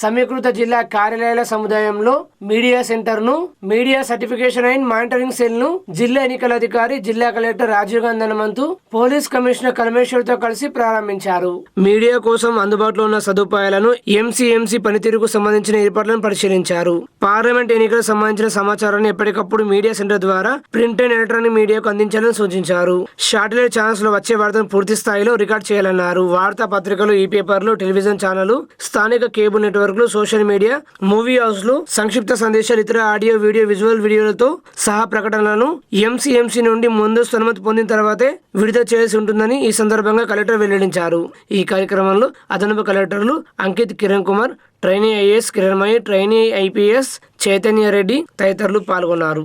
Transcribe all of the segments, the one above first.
సమీకృత జిల్లా కార్యాలయాల సముదాయంలో మీడియా సెంటర్ను మీడియా సర్టిఫికేషన్ అండ్ మానిటరింగ్ సెల్ను జిల్లా ఎన్నికల అధికారి జిల్లా collector Rajiv Gandhi Hanumanthu police commissioner కల్మేశ్వర్తో కలిసి ప్రారంభించారు. మీడియా కోసం అందుబాటులో ఉన్న సదుపాయాలను ఎంసీఎంసీ పనితీరుకు సంబంధించిన ఏర్పాట్లను పరిశీలించారు. పార్లమెంట్ ఎన్నికలకు సంబంధించిన సమాచారాన్ని ఎప్పటికప్పుడు మీడియా సెంటర్ ద్వారా ప్రింట్ అండ్ ఎలక్ట్రానిక్ మీడియాకు అందించాలని సూచించారు. శాటిలైట్ ఛానల్స్లో వచ్చే వార్తను పూర్తి స్థాయిలో రికార్డ్ చేయాలన్నారు. వార్తా పత్రికలు ఈ పేపర్లు టెలివిజన్ ఛానల్ స్థానిక కేబుల్ నెట్వర్క్లు సోషల్ మీడియా మూవీ హౌస్లు సంక్షిప్త సందేశాలు ఇతర ఆడియో వీడియో విజువల్ వీడియోలతో సహా ప్రకటనలను ఎంసీఎంసీ నుండి ముందస్తు అనుమతి పొందిన తర్వాతే విడుదల చేయాల్సి ఉంటుందని ఈ సందర్భంగా కలెక్టర్ వెల్లడించారు. ఈ కార్యక్రమంలో అదనపు కలెక్టర్లు Ankit Kiran Kumar trainee IAS Kiranmayi trainee IPS Chaitanya Reddy తదితరులు పాల్గొన్నారు.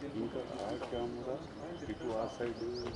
Because I come, people outside do